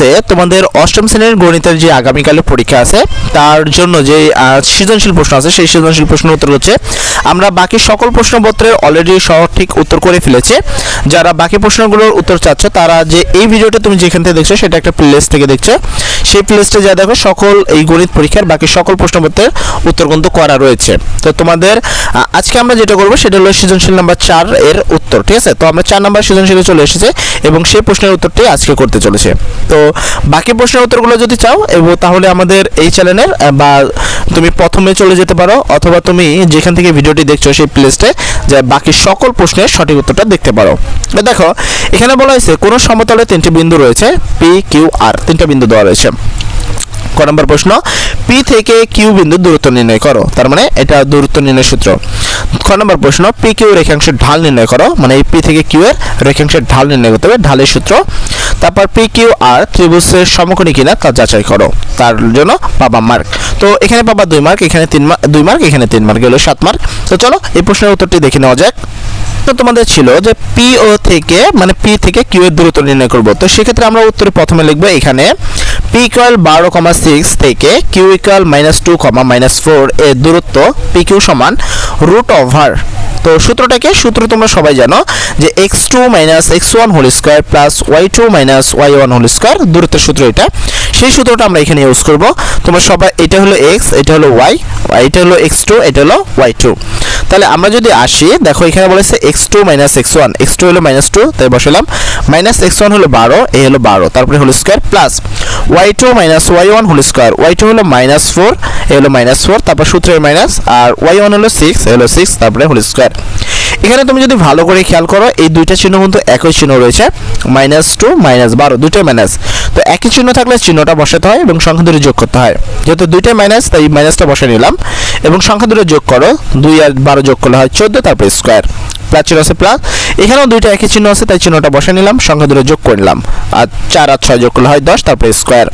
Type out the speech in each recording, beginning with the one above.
তে তোমাদের অষ্টম শ্রেণির গণিতের যে আগামীকালের পরীক্ষা আছে, তার জন্য যে সৃজনশীল প্রশ্ন আছে, সেই সৃজনশীল প্রশ্ন উত্তর হচ্ছে আমরা বাকি সকল প্রশ্নপত্রের অলরেডি সঠিক উত্তর করে ফেলেছে। যারা বাকি প্রশ্নগুলোর উত্তর চাচ্ছ, তারা যে এই ভিডিওটা তুমি যেখান থেকে দেখছ, সেটা একটা প্লেলিস্ট থেকে দেখছ। সেই প্লেলিস্টে যা দেখো, সকল এই গণিত পরীক্ষার বাকি সকল প্রশ্নপত্রের উত্তর কিন্তু করা রয়েছে। তো তোমাদের আজকে আমরা যেটা করব, সেটা হলো সৃজনশীল নাম্বার চার এর উত্তর, ঠিক আছে? তো আমরা চার নাম্বার সৃজনশীলে চলে এসেছে এবং সেই প্রশ্নের উত্তরটি আজকে করতে চলেছে। তো বাকি প্রশ্নের উত্তরগুলো যদি চাও, এবং, তাহলে আমাদের এই চ্যানেলের বা তুমি প্রথমে চলে যেতে পারো, অথবা তুমি যেখান থেকে ভিডিওটি দেখছ সেই প্লেলিস্টে যে বাকি সকল প্রশ্নের সঠিক উত্তরটা দেখতে পারো। দেখো, এখানে বলা হয়েছে, কোনো সমতলে তিনটি বিন্দু রয়েছে? পি কিউ আর তিনটা বিন্দু দেওয়া রয়েছে। ক নম্বর প্রশ্ন পি থেকে কিউ বিন্দু দূরত্ব নির্ণয় করো, তার মানে এটা দূরত্ব নির্ণয় সূত্র। খ নম্বর প্রশ্ন পি কিউ রেখাংশের ঢাল নির্ণয় করো মানে এই পি থেকে কিউ এর রেখাংশের ঢাল নির্ণয় করতে হবে, ঢালের সূত্র। তারপর পি কিউ আর ত্রিভুজের সমকোণী কিনা তা যাচাই করো। তার জন্য পাবা মার্ক। তো এখানে পাবা দুই মার্ক, এখানে তিন মার্ক দুই মার্ক, এখানে তিন মার্ক হলো সাত মার্ক। তো চলো এই প্রশ্নের উত্তরটি দেখে নেওয়া যাক। তো তোমাদের ছিল যে পি ও থেকে মানে পি থেকে কিউ এর দূরত্ব নির্ণয় করব। তো সেক্ষেত্রে আমরা উত্তরে প্রথমে লিখব এখানে পি ইকুয়াল বারো কমা সিক্স থেকে Q equal minus two comma minus four এর দূরত্ব পি কিউ সমান রুট ওভার তো সূত্রটাকে সূত্র তোমরা সবাই জানো যে x two minus x one whole square plus y two minus y one whole square দূরত্বের সূত্র এটা। সেই সূত্রটা আমরা এখানে ইউজ করব। তোমরা সবাই, এটা হলো এক্স এটা হলো ওয়াই এটা হলো এক্স টু এটা হলো ওয়াই টু তাহলে আমরা যদি আসি, দেখো এখানে বলেছে x two minus x one x two হলো মাইনাস টু তাই বসালাম। মাইনাস এক্স ওয়ান হলো বারো এ হলো বারো, তারপরে হলো square plus y two minus y one whole square y two হলো মাইনাস ফোর এ হলো মাইনাস ফোর তারপর সূত্রের মাইনাস আর ওয়াই ওয়ান হলো সিক্স এ হলো সিক্স তারপরে হোল স্কোয়ার এখানে তুমি যদি ভালো করে খেয়াল করো, এই দুইটা চিহ্ন কিন্তু একই চিহ্ন রয়েছে। মাইনাস টু, মাইনাস বারো, দুইটাই মাইনাস। তো একই চিহ্ন থাকলে চিহ্নটা বসাতে হয় এবং সংখ্যা দুটো যোগ করতে হয়। যেহেতু দুইটাই মাইনাস, তাই মাইনাসটা বসে নিলাম। এবং সংখ্যা দুটো যোগ করো, দুই আর বারো যোগ করলে হয় চোদ্দ, তারপর স্কোয়ার। প্লাস চিহ্ন আছে প্লাস। এখানেও দুইটা একই চিহ্ন আছে, তাই চিহ্নটা বসে নিলাম, সংখ্যা দুটো যোগ করে নিলাম। আর চার আর ছয় যোগ করলে হয় দশ, তারপরে স্কোয়ার।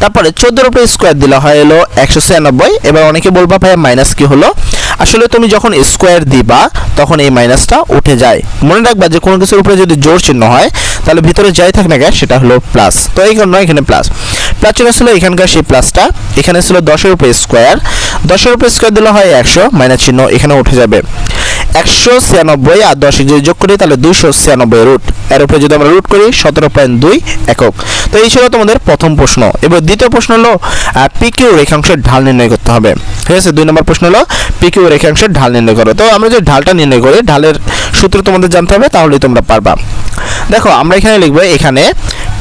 তারপরে চোদ্দোর উপরে স্কোয়ার দিলে হয় এলো একশো ছিয়ানব্বই। এবার অনেকে বলবা ভাই মাইনাস কি হলো? আসলে তুমি যখন স্কোয়ার দিবা, তখন এই মাইনাসটা উঠে যায়। মনে রাখবা যে কোনো কিছুর উপরে যদি জোর চিহ্ন হয়, তাহলে ভিতরে যাই থাক না কেন, সেটা হলো প্লাস তো এই কারণে এখানে প্লাস প্লাস চিহ্ন ছিল এখানকার সেই প্লাসটা এখানে ছিল দশের উপরে স্কোয়ার দশের উপরে স্কোয়ার দিলে হয় একশো মাইনাস চিহ্ন এখানে উঠে যাবে। একশো ছিয়ানব্বই আর দশ যদি যোগ করি, তাহলে দুইশো ছিয়ানব্বই রুট এর উপরে যদি আমরা রুট করি, সতেরো পয়েন্ট দুই একক। তো এই ছিল তোমাদের প্রথম প্রশ্ন। এবার দ্বিতীয় প্রশ্ন হলো পিকিউ রেখাংশের ঢাল নির্ণয় করতে হবে। ঠিক আছে? দুই নম্বর প্রশ্ন হলো পিকিউ রেখাংশের ঢাল নির্ণয় করো। তো আমরা যে ঢালটা নির্ণয় করি, ঢালের সূত্র তোমাদের জানতে হবে, তাহলেই তোমরা পারবা। দেখো, আমরা এখানে লিখব, এখানে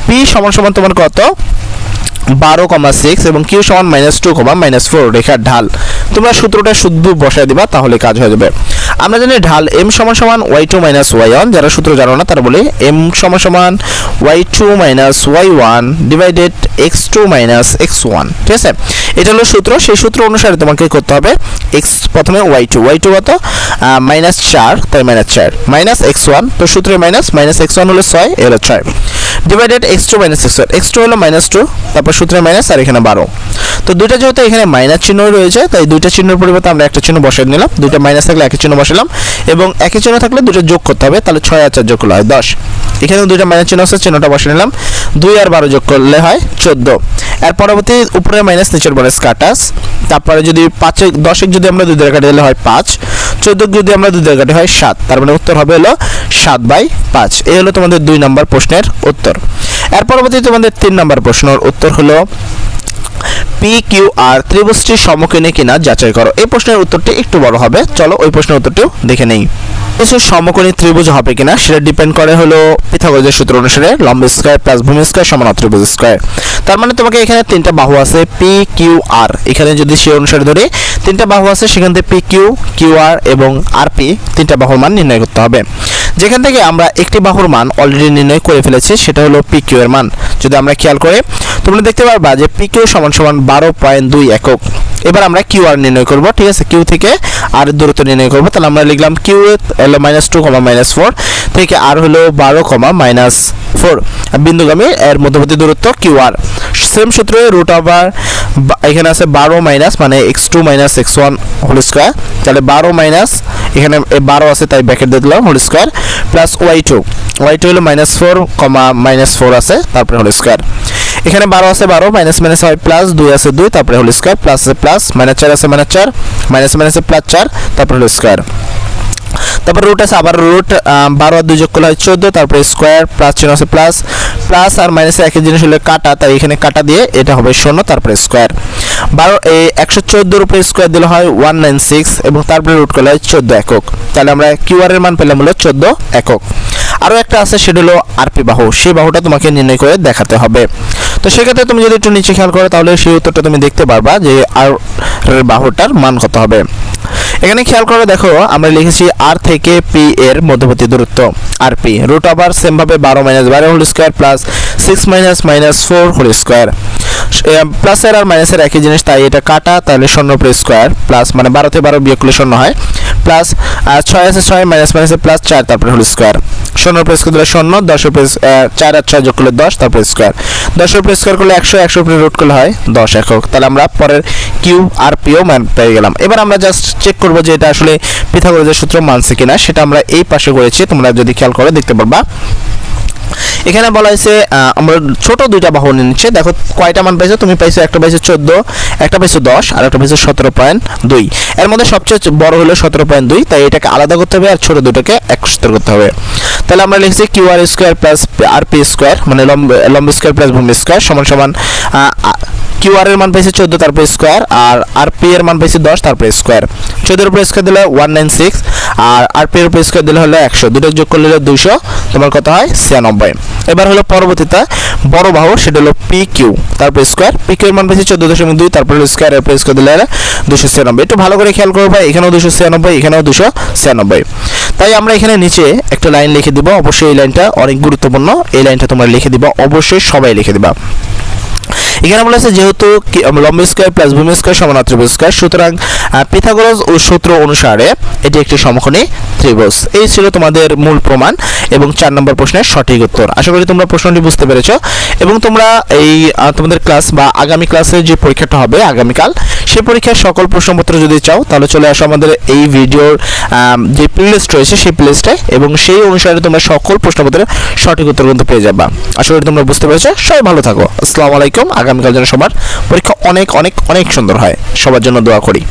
পি সমান সমান তোমার কত? বারো কমা সিক্স এবং কিউ সমান minus two comma minus four রেখার ঢাল। তোমরা সূত্রটা শুদ্ধ বসায় দিবা, তাহলে কাজ হয়ে যাবে। আমরা জানি ঢাল এম সমান সমান y two minus y one যারা সূত্র জানো না, তারা বলে এম সমান সমান y two minus y one divided x two minus x one ঠিক আছে? এটা হলো সূত্র, সেই সূত্র অনুসারে তোমাকে করতে হবে? এক্স প্রথমে ওয়াই টু ওয়াই টু কত? মাইনাস চার, তাই মাইনাস চার। মাইনাস এক্স ওয়ান তো সূত্রে মাইনাস মাইনাস এক্স ওয়ান হলো ছয়, এ হলো ছয়। Divided x two minus x x two হলো মাইনাস টু তারপর সূত্রে মাইনাস আর এখানে বারো। তো দুইটা যেহেতু এখানে মাইনাস চিহ্ন রয়েছে, তাই দুইটা চিহ্নের পরিবর্তে আমরা একটা চিহ্ন বসাই নিলাম। দুইটা মাইনাস থাকলে একই চিহ্ন বসালাম এবং একই চিহ্ন থাকলে দুটো যোগ করতে হবে, তাহলে ছয় আর চার যোগ করলে হয় দশ। এখানে দুইটা মাইনাস চিহ্ন আছে, চিহ্নটা বসে নিলাম। দুই আর বারো যোগ করলে হয় চোদ্দ। এর পরবর্তী উপরে মাইনাস নিচের মাইনাস কাটাস তারপরে যদি পাঁচে দশেক যদি আমরা দুই দ্বারা কাটি দিলে হয় পাঁচ। চোদ্দ যদি আমরা দুই দ্বারা কাটি হয় সাত, তার মানে উত্তর হবে হলো সাত বাই পাঁচ। এই হলো তোমাদের দুই নম্বর প্রশ্নের উত্তর। এর পরবর্তী তোমাদের তিন নম্বর প্রশ্নের উত্তর হলো পি কিউ আর ত্রিভুজটির সমকোণে কিনা যাচাই করো। এই প্রশ্নের উত্তরটি একটু বড় হবে। চলো ওই প্রশ্নের উত্তরটিও দেখে নেই। কিছু সমকোণী ত্রিভুজ হবে কিনা সেটা ডিপেন্ড করে হলো পিথাগোরাসের সূত্র অনুসারে লম্ব স্কয়ার প্লাস ভূমি স্কয়ার সমান ত্রিভুজ স্কয়ার তার মানে তোমাকে এখানে তিনটা বাহু আছে পি কিউ আর এখানে যদি সে অনুসারে ধরি, তিনটা বাহু আছে, সেখান থেকে পি কিউ কিউ আর এবং আর পি তিনটা বাহুর মান নির্ণয় করতে হবে। যেখান থেকে আমরা একটি বাহুর মান অলরেডি নির্ণয় করে ফেলেছি, সেটা হলো পি কিউ এর মান। যদি আমরা খেয়াল করে, তোমরা দেখতে পারবা যে পি কিউ সমান সমান বারো পয়েন্ট দুই একক। এবার আমরা কিউ আর নির্ণয় করব, ঠিক আছে? কিউ থেকে আর দূরত্ব নির্ণয় করব। তাহলে আমরা লিখলাম কিউ হলো minus two comma minus four থেকে আর হলো বারো কমা মাইনাস ফোর বিন্দুগামী এর মধ্যবর্তী দূরত্ব কিউ আর সেম সূত্রে রুট ওভার এখানে আছে বারো মাইনাস মানে x two minus x one whole square তাহলে বারো মাইনাস এখানে বারো আছে, তাই ব্যাকেট দিয়ে দিলাম whole square plus y two y two হলো minus four comma minus four আছে, তারপরে হোল স্কোয়ার এখানে বারো আছে বারো মাইনাস মাইনাস হয় প্লাস দুই আছে দুই, তারপরে হোল স্কোয়ার প্লাস আছে প্লাস মাইনাস চার আছে মাইনাস চার মাইনাস মাইনাসে প্লাস চার, তারপরে হোল স্কোয়ার তারপর রুট আছে, আবার রুট বারো আর দুই যোগ করলে হয় চোদ্দ, তারপরে স্কোয়ার প্লাস চিহ্ন আছে প্লাস প্লাস আর মাইনাসে একই জিনিস হলে কাটা, তাই এখানে কাটা দিয়ে এটা হবে শূন্য, তারপরে স্কোয়ার বারো একশো চোদ্দোর উপরে স্কোয়ার দিলে হয় ওয়ান নাইন সিক্স এবং তারপরে রুট করলে হয় চোদ্দ একক। তাহলে আমরা কিউআর এর মান পেলাম হলো চোদ্দ একক। আরও একটা আছে, সেটা হলো আরপি বাহু। সেই বাহুটা তোমাকে নির্ণয় করে দেখাতে হবে। তো সেক্ষেত্রে তুমি যদি একটু নিচে খেয়াল করো, তাহলে সেই উত্তরটা তুমি দেখতে পারবা যে আর বাহুটার মান কত হবে। এখানে খেয়াল করে, দেখো, আমরা লিখেছি আর থেকে পি এর মধ্যবর্তী দূরত্ব। আর পি রুট আবার সেম ভাবে বারো মাইনাস বারো whole square plus six minus minus four whole square প্লাসের আর মাইনাসের একই জিনিস, তাই এটা কাটা, তাহলে শূন্য উপরে স্কোয়ার প্লাস মানে বারোতে বারো বিয়োগ করলে শূন্য হয়। প্লাস আর ছয় আছে ছয় মাইনাস মাইনাসে প্লাস চার, তারপরে হোল স্কোয়ার শূন্য উপরে স্কোয়ার দিলে শূন্য, দশ উপরে চার আর ছয় যোগ করলে দশ তারপরে স্কোয়ার দশের উপরে স্কোয়ার করলে একশো একশো উপরে রুট করলে হয় দশ একক। তাহলে আমরা পরের কিউ আর পিও মান পেয়ে গেলাম। এবার আমরা জাস্ট চেক করব যে এটা আসলে পিথাগোরাসের সূত্র মানছে কিনা, সেটা আমরা এই পাশে করেছি, তোমরা যদি খেয়াল করে দেখতে পারবা। এখানে বলা হয়েছে আমরা ছোট দুইটা বাহু নিচ্ছে। দেখো, কয়টা মান পাইছো? তুমি পাইছো একটা পাইছো চোদ্দ, একটা পাইছো দশ, আর একটা পাইছো সতেরো পয়েন্ট দুই। এর মধ্যে সবচেয়ে বড় হলো সতেরো পয়েন্ট দুই, তাই এটাকে আলাদা করতে হবে আর ছোট দুটোকে একসাথে করতে হবে। তাহলে আমরা লিখছি কিউ আর স্কোয়ার প্লাস আর পি স্কোয়ার মানে লম্ব লম্ব স্কোয়ার প্লাস ভূমি স্কোয়ার সমান সমান কিউ আর এর মান পাইছে চোদ্দ, তারপর স্কোয়ার আর আর পি এর মান পাইছে দশ, তারপরে স্কোয়ার চোদ্দের উপরে স্কোয়ার দিলে ওয়ান নাইন সিক্স আর আর পি এর উপরে স্কোয়ার দিলে হলো একশো। দুটো যোগ করলে হলো দুশো তোমার কত হয়? ছিয়ানব্বই। এবার হলো পরবর্তীতে বড় বাহু, সেটা হলো পি কিউ তারপর স্কোয়ার পি কিউ এর মান পাইছে চোদ্দ দশমিক দুই, তারপর হলো স্কোয়ার এর স্কোয়ার দিলে হলো দুশো ছিয়ানব্বই। একটু ভালো করে খেয়াল করব ভাই, এখানেও দুশো ছিয়ানব্বই, এখানেও দুশো ছিয়ানব্বই। তাই আমরা এখানে নিচে একটা লাইন লিখে দিব। অবশ্যই এই লাইনটা অনেক গুরুত্বপূর্ণ। এই লাইনটা তোমরা লিখে দিবা। অবশ্যই সবাই লিখে দিবা। এখানে বলা হয়েছে যেহেতু লম্ব স্কোয়ার প্লাস ভূমি স্কোয়ার সমান ত্রিভুজ স্কোয়ার। সুতরাং পিথাগোরাস ও সূত্র অনুসারে এটি একটি সমকোণী ত্রিভুজ। এই ছিল তোমাদের মূল প্রমাণ এবং চার নম্বর প্রশ্নের সঠিক উত্তর। আশা করি তোমরা প্রশ্নটি বুঝতে পেরেছ। এবং তোমরা এই তোমাদের ক্লাস বা আগামী ক্লাসে যে পরীক্ষাটা হবে আগামীকাল সেই পরীক্ষার সকল প্রশ্নপত্র যদি চাও, তাহলে চলে আসো আমাদের এই ভিডিওর যে প্লেলিস্ট রয়েছে সেই প্লেলিস্টে এবং সেই অনুসারে তোমরা সকল প্রশ্নপত্রের সঠিক উত্তর কিন্তু পেয়ে যাবা। আশা করি তোমরা বুঝতে পেরেছ। সবাই ভালো থাকো। আসসালামু আলাইকুম। আগামীকাল যেন সবার পরীক্ষা অনেক অনেক অনেক সুন্দর হয়। সবার জন্য দোয়া করি।